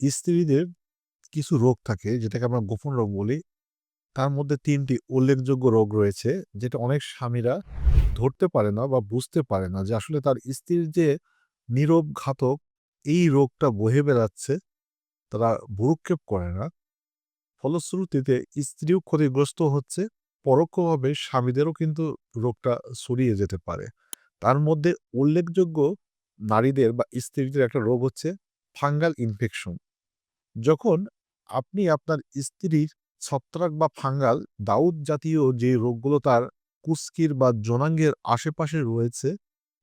স্ত্রীদের কিছু রোগ থাকে যেটাকে আমরা গোপন রোগ বলি। তার মধ্যে তিনটি উল্লেখযোগ্য রোগ রয়েছে যেটা অনেক স্বামীরা ধরতে পারে না বা বুঝতে পারে না যে আসলে তার স্ত্রীর যে নীরব ঘাতক এই রোগটা বহে বেড়াচ্ছে, তারা ভ্রূক্ষেপ করে না। ফলশ্রুতিতে স্ত্রীও ক্ষতিগ্রস্ত হচ্ছে, পরোক্ষভাবে স্বামীদেরও কিন্তু রোগটা ছড়িয়ে যেতে পারে। তার মধ্যে উল্লেখযোগ্য নারীদের বা স্ত্রীদের একটা রোগ হচ্ছে ফাঙ্গাল ইনফেকশন। যখন আপনি আপনার স্ত্রীর ছত্রাক বা ফাঙ্গাল দাউদ জাতীয় যে রোগগুলো তার কুস্কির বা জনাঙ্গের আশেপাশে রয়েছে,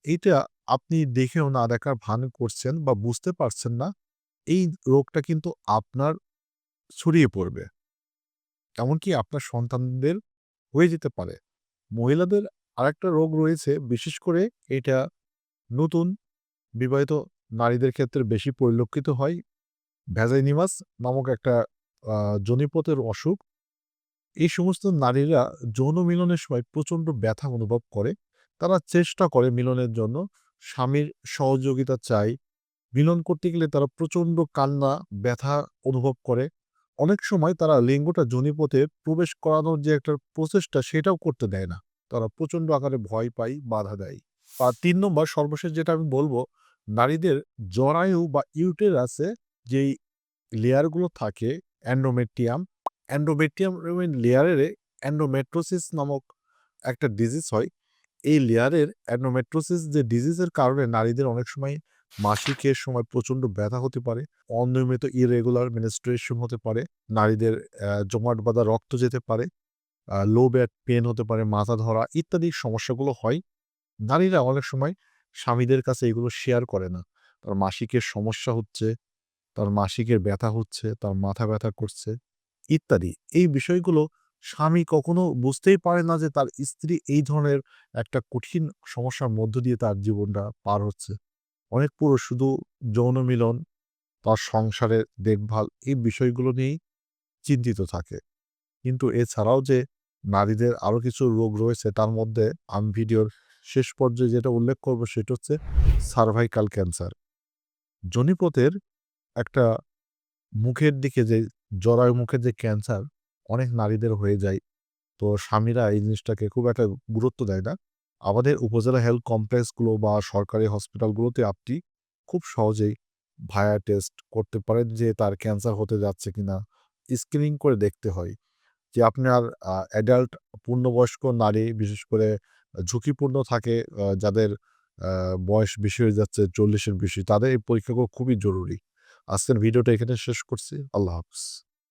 এটা আপনি দেখেও না দেখার ভান করছেন বা বুঝতে পারছেন না, এই রোগটা কিন্তু আপনার ছড়িয়ে পড়বে। এমনকি আপনার সন্তানদের হয়ে যেতে পারে। মহিলাদের আরেকটা রোগ রয়েছে বিশেষ করে এটা নতুন বিবাহিত নারীদের ক্ষেত্রে বেশি পরিলক্ষিত হয়। ভ্যাজাইনিমাস নামক একটা আ যোনিপথের অসুখ। এই সমস্ত নারীরা যৌন মিলনের সময় প্রচণ্ড ব্যথা অনুভব করে। তারা চেষ্টা করে মিলনের জন্য, স্বামীর সহযোগিতা চায়। মিলন করতে গেলে তারা প্রচণ্ড কান্না, ব্যথা অনুভব করে। অনেক সময় তারা লিঙ্গটা যোনিপথে প্রবেশ করানোর যে একটা প্রচেষ্টা সেটাও করতে দেয় না। তারা প্রচণ্ড আকারে ভয় পায়, বাধা দেয়। আর তিন নম্বর সর্বশেষ যেটা আমি বলব, নারীদের জরায়ু বা ইউটেরাসে যেই লেয়ারগুলো থাকে এন্ডোমেট্রিয়াম, এন্ডোমেট্রিয়াম লেয়ারের অ্যান্ডোমেট্রোসিস নামক একটা ডিজিজ হয়। এই লেয়ারের অ্যান্ডোমেট্রোসিস যে ডিজিজের কারণে নারীদের অনেক সময় মাসিকের সময় প্রচণ্ড ব্যথা হতে পারে, অনিয়মিত ইরেগুলার মিনিস্ট্রেশন হতে পারে, নারীদের জমাট বাঁধা রক্ত যেতে পারে, লো ব্যাক পেন হতে পারে, মাথা ধরা ইত্যাদি সমস্যাগুলো হয়। নারীরা অনেক সময় স্বামীদের কাছে এগুলো শেয়ার করে না। তার মাসিকের সমস্যা হচ্ছে, তার মাসিকের ব্যথা হচ্ছে, তার মাথা ব্যথা করছে ইত্যাদি। এই বিষয়গুলো স্বামী কখনো বুঝতেই পারে না যে তার স্ত্রী এই ধরনের একটা কঠিন সমস্যার মধ্য দিয়ে তার জীবনটা পার হচ্ছে। অনেক পুরুষ শুধু যৌন মিলন, তার সংসারের দেখভাল এই বিষয়গুলো নিয়েই চিন্তিত থাকে। কিন্তু এছাড়াও যে নারীদের আরও কিছু রোগ রয়েছে তার মধ্যে আমি ভিডিওর শেষ পর্যায়ে যেটা উল্লেখ করব সেটা হচ্ছে সার্ভাইকাল ক্যান্সার। যোনিপথের একটা মুখের দিকে যে জরায়ু মুখের যে ক্যান্সার অনেক নারীদের হয়ে যায়। তো স্বামীরা এই জিনিসটাকে খুব একটা গুরুত্ব দেয় না। আমাদের উপজেলা হেলথ কমপ্লেক্সগুলো বা সরকারি হসপিটালগুলোতে আপনি খুব সহজেই ভায়া টেস্ট করতে পারেন যে তার ক্যান্সার হতে যাচ্ছে কিনা। স্ক্রিনিং করে দেখতে হয় যে আপনার অ্যাডাল্ট পূর্ণবয়স্ক নারী, বিশেষ করে ঝুঁকিপূর্ণ থাকে যাদের বয়স বেশি হয়ে যাচ্ছে, চল্লিশের বেশি, তাদের এই পরীক্ষাগুলো খুবই জরুরি। আজকের ভিডিওটা এখানে শেষ করছি। আল্লাহ হাফেজ।